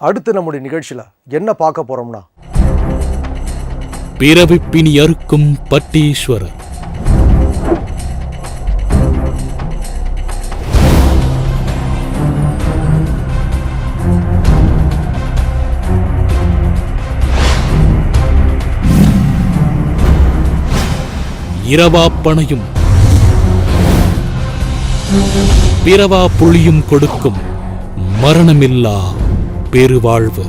அடுத்து நம்முடைய நிகழ்ச்சியில் என்ன பார்க்க போகிறோம்னா பிறவிப்பினி அறுக்கும் பட்டீஸ்வரர். இரவாப்பனையும் பிறவா புளியும் கொடுக்கும் மரணமில்லா பெருவாழ்வு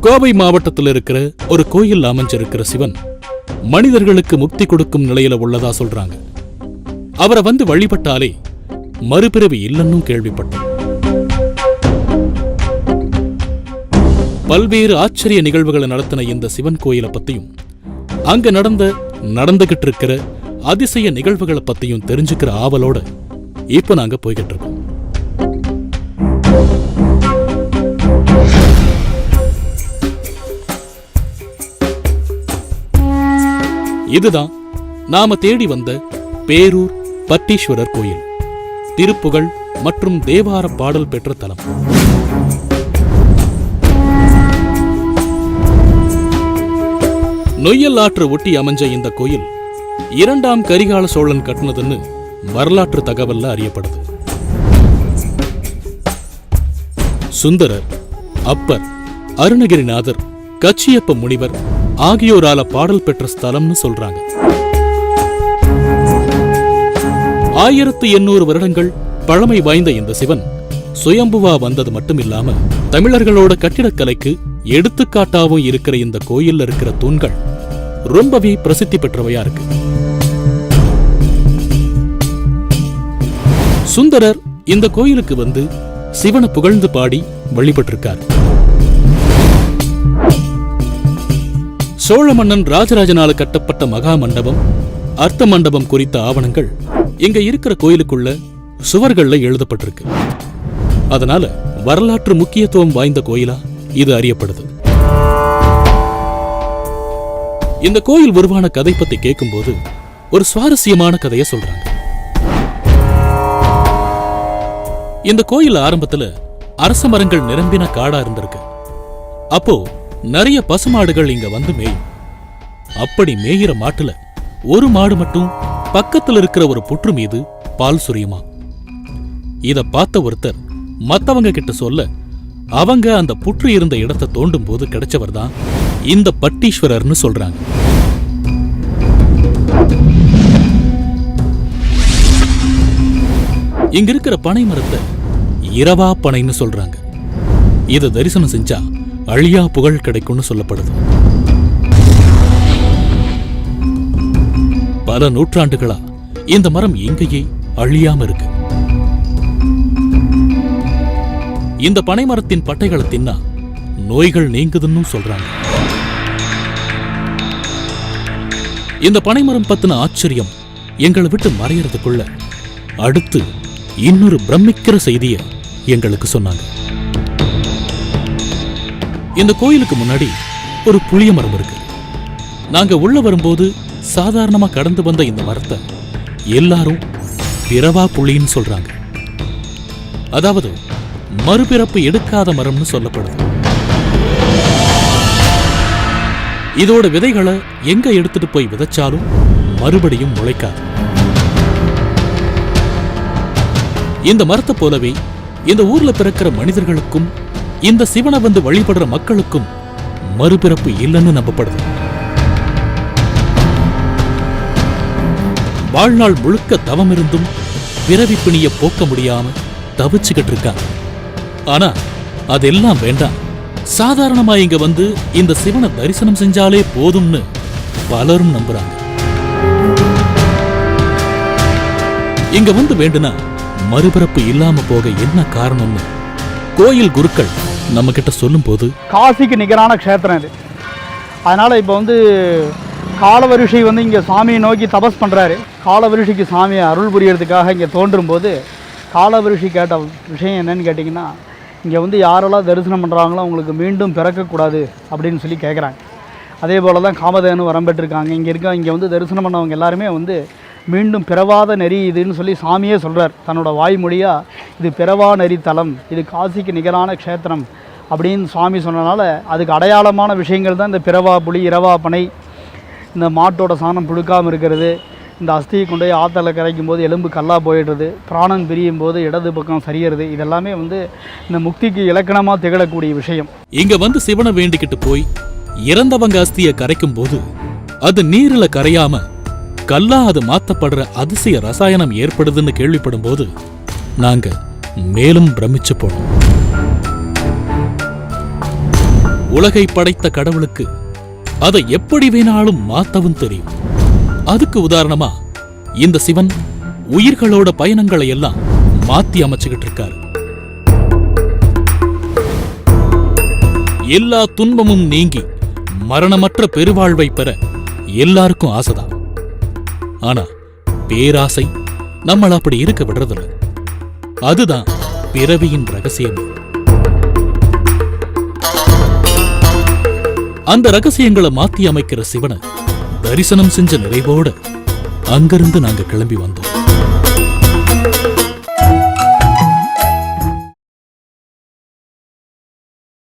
கோவை மாவட்டத்தில் இருக்கிற ஒரு கோயில் அமைஞ்சிருக்கிற சிவன் மனிதர்களுக்கு முக்தி கொடுக்கும் நிலையில உள்ளதா சொல்றாங்க. அவரை வந்து வழிபட்டாலே மறுபிறவி இல்லைன்னு கேள்விப்பட்டோம். பல்வேறு ஆச்சரிய நிகழ்வுகளை நடத்தின இந்த சிவன் கோயிலை பத்தியும் அங்க நடந்த நடந்துகிட்டு இருக்கிற அதிசய நிகழ்வுகளை பத்தியும் தெரிஞ்சுக்கிற ஆவலோட இப்ப நாங்க போய்கிட்டு இருக்கோம் இதுதான் நாம தேடி வந்த பேரூர் பட்டீஸ்வரர் கோயில். திருப்புகழ் மற்றும் தேவார பாடல் பெற்ற தலம். நொய்யல் ஆற்று ஒட்டி அமைஞ்ச இந்த கோயில் இரண்டாம் கரிகால சோழன் கட்டினதுன்னு வரலாற்று தகவல்ல அறியப்படுது. சுந்தரர் அப்பர் அருணகிரிநாதர் கச்சியப்ப முனிவர் ஆகியோரால பாடல் பெற்ற ஸ்தலம்னு சொல்றாங்க. ஆயிரத்து எண்ணூறு வருடங்கள் பழமை வாய்ந்த இந்த சிவன் சுயம்புவா வந்தது மட்டுமில்லாம தமிழர்களோட கட்டிடக்கலைக்கு எடுத்துக்காட்டாவும் இருக்கிற இந்த கோயில்ல இருக்கிற தூண்கள் ரொம்பவே பிரசித்தி பெற்றவையா இருக்கு. சுந்தரர் இந்த கோயிலுக்கு வந்து சிவனை புகழ்ந்து பாடி வழிபட்டிருக்கார். சோழ மன்னன் ராஜராஜனால கட்டப்பட்ட மகா மண்டபம் அர்த்த மண்டபம் குறித்த ஆவணங்கள் இங்க இருக்கிற கோயிலுக்குள்ள சுவர்கள்ல எழுதப்பட்டிருக்கு. அதனால வரலாற்று முக்கியத்துவம் வாய்ந்த கோயிலா இது அறியப்படுது. இந்த கோயில் உருவான கதை பத்தி கேட்கும்போது ஒரு சுவாரஸ்யமான கதையை சொல்றாங்க. இந்த கோயில் ஆரம்பத்துல அரச மரங்கள் நிரம்பின காடா இருந்திருக்கு. அப்போ நிறைய பசுமாடுகள் இங்க வந்து மேயும். அப்படி மேயிற மாட்டுல ஒரு மாடு மட்டும் பக்கத்துல இருக்கிற ஒரு புற்று மீது பால் சுரியுமா? இத பார்த்த ஒருத்தர் மத்தவங்க கிட்ட சொல்ல அவங்க அந்த புற்று இருந்த இடத்தை தோண்டும் போது கிடைச்சவர் தான் இந்த பட்டீஸ்வரர்னு சொல்றாங்க. இங்க இருக்கிற பனை மரத்தை இரவா பனைன்னு சொல்றாங்க. இதை தரிசனம் செஞ்சா அழியா புகழ் கிடைக்கும்னு சொல்லப்படுது. பல நூற்றாண்டுகளா இந்த மரம் எங்கேயே அழியாம இருக்கு. இந்த பனை மரத்தின் பட்டைகளை தின்னா நோய்கள் நீங்குதுன்னு சொல்றாங்க. இந்த பனைமரம் பத்தின ஆச்சரியம் எங்களை விட்டு மறையறதுக்குள்ள அடுத்து இன்னொரு பிரமிக்கிற செய்திய எங்களுக்கு சொன்னாங்க. இந்த கோயிலுக்கு முன்னாடி ஒரு புளிய மரம் இருக்கு. நாங்க உள்ள வரும்போது சாதாரணமா கடந்து வந்த இந்த மரத்தை எல்லாரும் பிறவா புளின்னு சொல்றாங்க. அதாவது மறுபிறப்பு எடுக்காத மரம்னு சொல்லப்படுது. இதோட விதைகளை எங்க எடுத்துட்டு போய் விதைச்சாலும் மறுபடியும் முளைக்காது. இந்த மரத்தை போலவே இந்த ஊர்ல பிறக்கிற மனிதர்களுக்கும் இந்த சிவனை வந்து வழிபடுற மக்களுக்கும் மறுபிறப்பு இல்லைன்னு நம்பப்படுது. வாழ்நாள் முழுக்க தவம் இருந்தும் பிறவி பிணிய போக்க முடியாம தவிச்சுக்கிட்டு இருக்காங்க. ஆனா அதெல்லாம் வேண்டாம். சாதாரணமா இங்க வந்து இந்த சிவனை தரிசனம் செஞ்சாலே போதும்னு பலரும் நம்புறாங்க. இங்க வந்து வேண்டுனா மறுபிறப்பு இல்லாம போக என்ன காரணம்னு கோயில் குருக்கள் நம்ம கிட்ட சொல்லும்போது காசிக்கு நிகரான க்ஷேத்திரம் இது. அதனால இப்போ வந்து காலவரிஷி வந்து இங்கே சாமியை நோக்கி தபஸ் பண்ணுறாரு காலவரிஷிக்கு சாமியை அருள் புரியறதுக்காக இங்கே தோன்றும் போது காலவரிஷி கேட்ட விஷயம் என்னன்னு கேட்டிங்கன்னா இங்கே வந்து யாரெல்லாம் தரிசனம் பண்ணுறாங்களோ அவங்களுக்கு மீண்டும் பிறக்கக்கூடாது அப்படின்னு சொல்லி கேட்குறாங்க அதே போல் தான் காமதேனு வரம் பெற்றிருக்காங்க. இங்கே இருக்க இங்கே வந்து தரிசனம் பண்ணவங்க எல்லாருமே வந்து மீண்டும் பிறவாத நெறி இதுன்னு சொல்லி சாமியே சொல்கிறார் தன்னோட வாய்மொழியாக இது பிறவா நெறி தலம் இது காசிக்கு நிகரான க்ஷேத்திரம் அப்படின்னு சுவாமி சொன்னனால அதுக்கு அடையாளமான விஷயங்கள் தான் இந்த பிறவா புலி இரவா பனை இந்த மாட்டோட சாணம் புழுக்காமல் இருக்கிறது. இந்த அஸ்தியை கொண்டு போய் ஆற்றுல கரைக்கும் போது எலும்பு கல்லாக போயிடுறது பிராணன் பிரியும் போது இடது பக்கம் சரியறது இதெல்லாமே வந்து இந்த முக்திக்கு இலக்கணமாக திகழக்கூடிய விஷயம். இங்க வந்து சிவனை வேண்டிக்கிட்டு போய் இறந்தவங்க அஸ்தியை கரைக்கும் போது அது நீர்ல கரையாம கல்லா அது மாத்தப்படுற அதிசய ரசாயனம் ஏற்படுதுன்னு கேள்விப்படும் போது நாங்க மேலும் பிரமிச்சு போனோம். உலகை படைத்த கடவுளுக்கு அதை எப்படி வேணாலும் மாத்தவும் தெரியும். அதுக்கு உதாரணமா இந்த சிவன் உயிர்களோட பயணங்களை எல்லாம் மாத்தி அமைச்சுக்கிட்டு இருக்காரு எல்லா துன்பமும் நீங்கி மரணமற்ற பெருவாழ்வை பெற எல்லாருக்கும் ஆசைதான். ஆனா பேராசை நம்மள அப்படி இருக்க விடுறதில்ல. அதுதான் பிறவியின் ரகசியம். அந்த ரகசியங்களை மாத்தி அமைக்கிற சிவனை தரிசனம் செஞ்ச நிறைவோட அங்கிருந்து நாங்க கிளம்பி வந்தோம்.